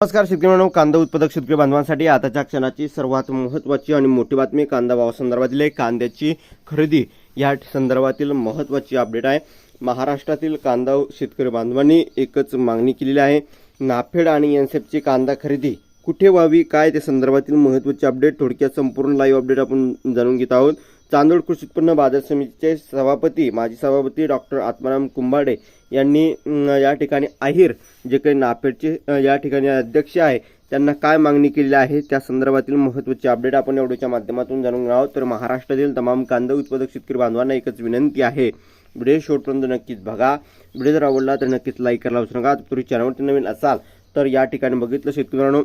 नमस्कार शेतकरी मित्रांनो कांदा उत्पादक शेतकरी बांधवांसाठी आताच्या क्षणाची सर्वात महत्त्वाची आणि मोठी बातमी कांदा भावासंदर्भातील आहे. कांद्याची खरेदी या संदर्भातील महत्त्वाची अपडेट आहे. महाराष्ट्रातील कांदा शेतकरी बांधवांनी एकच मागणी केलेली आहे. नाफेड आणि एनसेफची कांदा खरेदी कुठे व्हावी काय त्या संदर्भातील महत्त्वाची अपडेट थोडक्यात संपूर्ण लाईव्ह अपडेट आपण जाणून घेत आहोत. चांदोड कृषी उत्पन्न बाजार समितीचे सभापती माजी सभापती डॉक्टर आत्माराम कुंभाडे यांनी या ठिकाणी अहिर जे काही नाफेडचे या ठिकाणी अध्यक्ष आहे त्यांना काय मागणी केलेली आहे त्या संदर्भातील महत्त्वाची अपडेट आपण एवढ्याच्या माध्यमातून जाणून घेणार आहोत. तर महाराष्ट्रातील तमाम कांदा उत्पादक शेतकरी बांधवांना एकच विनंती आहे. व्हिडिओ शेवटपर्यंत नक्कीच बघा. व्हिडिओ जर आवडला तर नक्कीच लाईक करायला विसरू नका. तुम्ही चॅनलवरती नवीन असाल तर या ठिकाणी बघितलं शेतकऱ्यांनो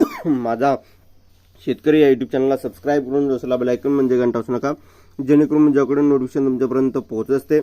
माझा शेतकरी या युट्यूब चॅनलला सबस्क्राईब करून जसला बेलायकन म्हणजे घंटा असू नका. जेणेकरून माझ्याकडून नोटिफिकेशन तुमच्यापर्यंत पोहोचत असते.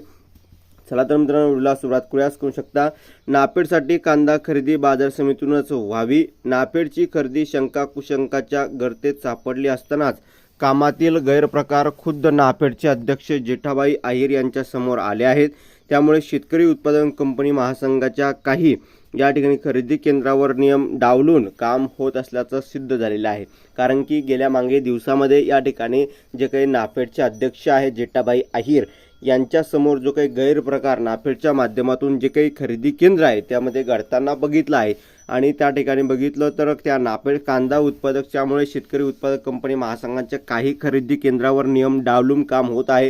चला तर मित्रांनो व्हिडिओला सुरुवात करूयास करू शकता नापेडसाठी कांदा खरेदी बाजार समितीतूनच व्हावी. नापेडची खरेदी शंका कुशंकाच्या गर्तेत सापडली असतानाच कामातील गैरप्रकार खुद्द नापेडचे अध्यक्ष जेठाबाई आहिर यांच्यासमोर आले आहेत. त्यामुळे शेतकरी उत्पादन कंपनी महासंघाच्या काही या ठिकाणी खरेदी केंद्रावर नियम डावलून काम होत असल्याचं सिद्ध झालेलं आहे. कारण की गेल्या मागे दिवसामध्ये या ठिकाणी जे काही नाफेडचे अध्यक्ष आहेत जेठाबाई अहिर यांच्यासमोर जो काही गैरप्रकार नाफेडच्या माध्यमातून जे काही खरेदी केंद्र आहे त्यामध्ये घडताना बघितलं आहे. आणि त्या ठिकाणी बघितलं तर त्या नाफेड कांदा उत्पादकच्यामुळे शेतकरी उत्पादक कंपनी महासंघाच्या काही खरेदी केंद्रावर नियम डावलून काम होत आहे.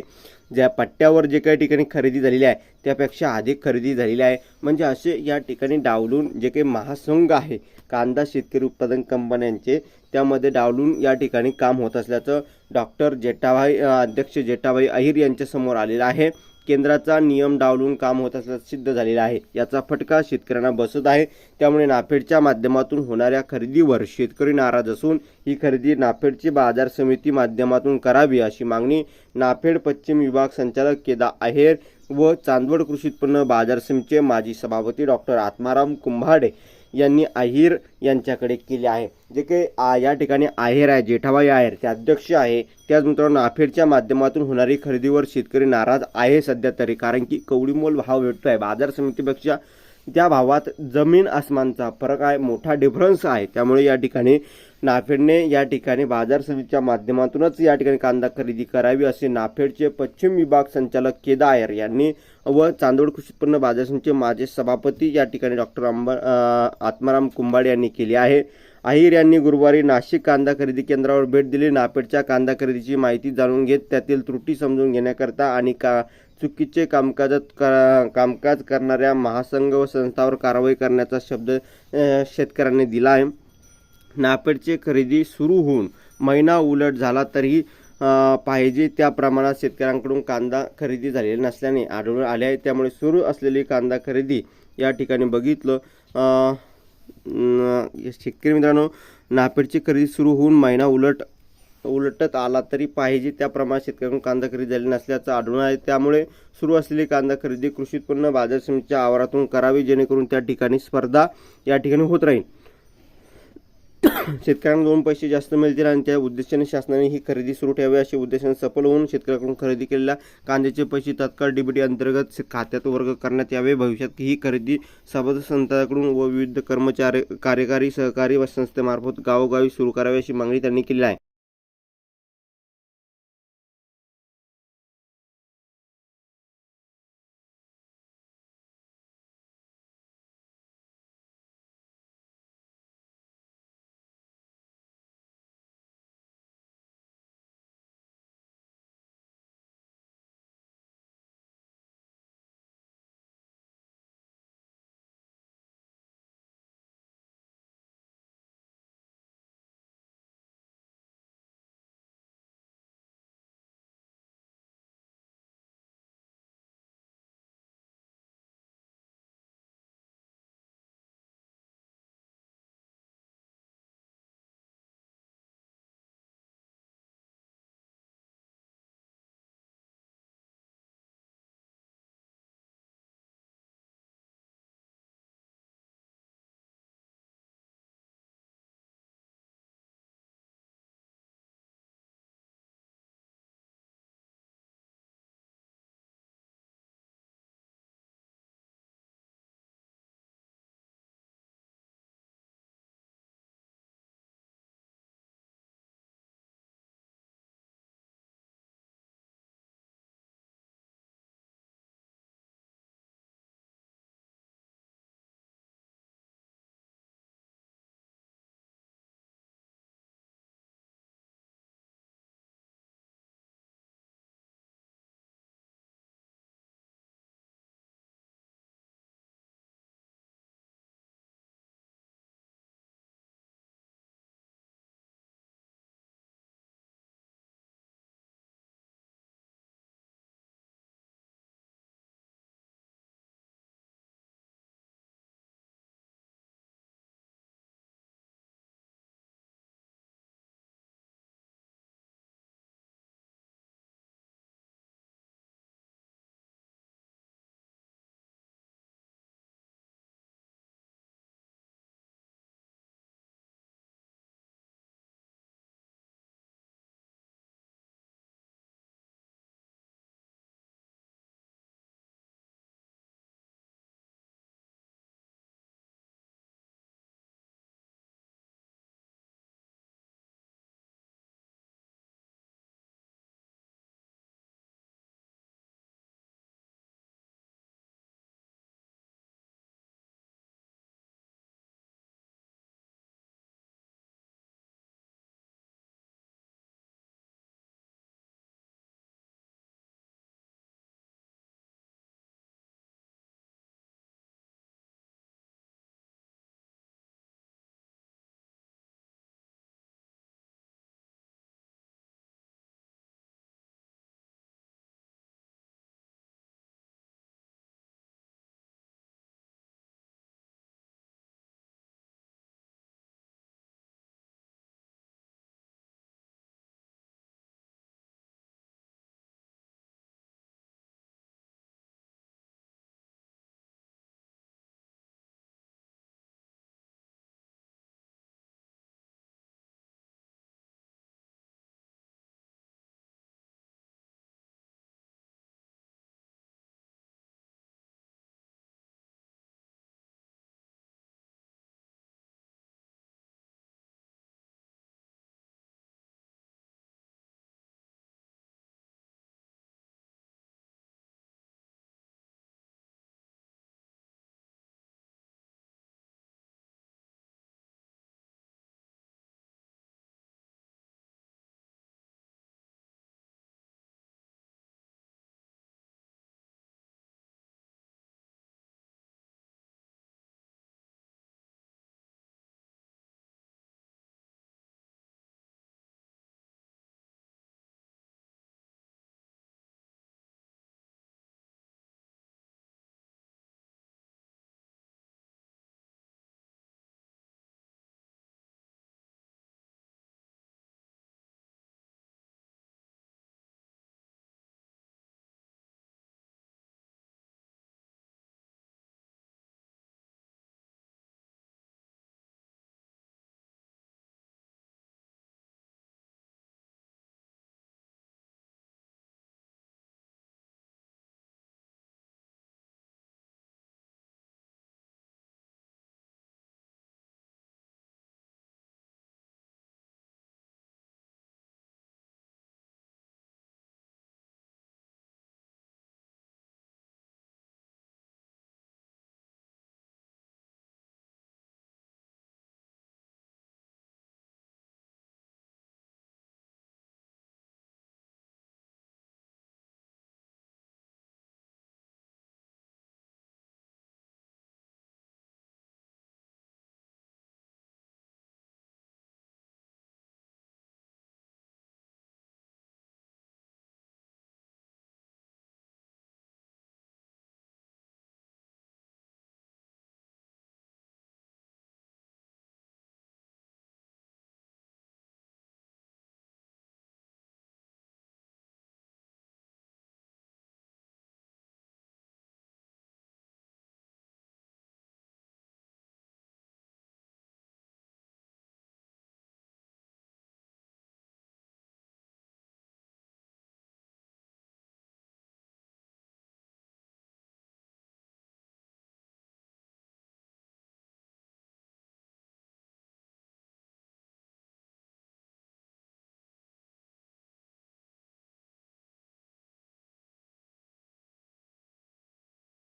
ज्या पट्ट्यावर जे काही ठिकाणी खरेदी झालेली आहे त्यापेक्षा अधिक खरेदी झालेली आहे. म्हणजे असे या ठिकाणी डावलून जे काही महासंघ आहे कांदा शेतकरी उत्पादन कंपन्यांचे त्यामध्ये डावलून या ठिकाणी काम होत असल्याचं डॉक्टर जेठाबाई अध्यक्ष जेठाबाई अहिर यांच्यासमोर आलेलं आहे. केंद्राचा नियम डावलून काम होत असल्याचं सिद्ध झालेलं आहे. याचा फटका शेतकऱ्यांना बसत आहे. त्यामुळे नाफेडच्या माध्यमातून होणाऱ्या खरेदीवर शेतकरी नाराज असून ही खरेदी नाफेडची बाजार समिती माध्यमातून करावी अशी मागणी नाफेड पश्चिम विभाग संचालक केदा आहेर व चांदवड कृषी उत्पन्न बाजार समितीचे माजी सभापती डॉक्टर आत्माराम कुंभाडे यांनी आहिर यांच्याकडे केले आहे. जे काही आ- या ठिकाणी आहेर आहे जेठाबाई आहेर ते अध्यक्ष आहे. त्याच मित्रांनो नाफेडच्या माध्यमातून होणारी खरेदीवर शेतकरी नाराज आहे सध्या तरी. कारण की कवडीमोल भाव भेटतो आहे बाजार समितीपेक्षा त्या भावात जमीन आसमानचा फरक आहे मोठा डिफरन्स आहे. त्यामुळे या ठिकाणी नाफेडने या ठिकाणी बाजार समितीच्या माध्यमातूनच या ठिकाणी कांदा खरेदी करावी असे नाफेडचे पश्चिम विभाग संचालक केदा आयर यांनी व चांदोड कृषी उत्पन्न बाजार समितीचे माजी सभापती या ठिकाणी डॉक्टर अंबर आत्माराम कुंभाड यांनी केली आहे. अहिर यांनी गुरुवारी नाशिक कांदा खरेदी केंद्रावर भेट दिली. नापेडच्या कांदा खरेदीची माहिती जाणून घेत त्यातील त्रुटी समजून घेण्याकरता आणि का चुकीचे कामकाजात का- कामकाज करणाऱ्या महासंघ व संस्थावर कारवाई करण्याचा शब्द शेतकऱ्यांनी दिला आहे. नापेडचे खरेदी सुरू होऊन महिना उलट झाला तरीही पाहिजे त्या प्रमाणात शेतकऱ्यांकडून कांदा खरेदी झालेली नसल्याने आढळून आले आहे. त्यामुळे सुरू असलेली कांदा खरेदी या ठिकाणी बघितलं शेतकरी मित्रांनो नापेडची खरेदी सुरू होऊन महिना उलट उलटत आला तरी पाहिजे त्या प्रमाणात शेतकऱ्यांकडून कांदा खरेदी झाली नसल्याचं आढळून आहे त्यामुळे सुरू असलेली कांदा खरेदी कृषी उत्पन्न बाजार समितीच्या आवारातून करावी जेणेकरून त्या ठिकाणी स्पर्धा या ठिकाणी होत राहील. शेतकऱ्यांना दोन पैसे जास्त मिळतील आणि त्या उद्देशाने शासनाने ही खरेदी सुरू ठेवावी अशा उद्देशाने सफल होऊन शेतकऱ्यांकडून खरेदी केलेल्या कांद्याचे पैसे तत्काळ डीबीटी अंतर्गत खात्यात वर्ग करण्यात यावे. भविष्यात ही खरेदी सभासद संस्थांकडून व विविध कर्मचारी कार्यकारी सहकारी व संस्थेमार्फत गावोगावी सुरू करावी अशी मागणी त्यांनी केली आहे.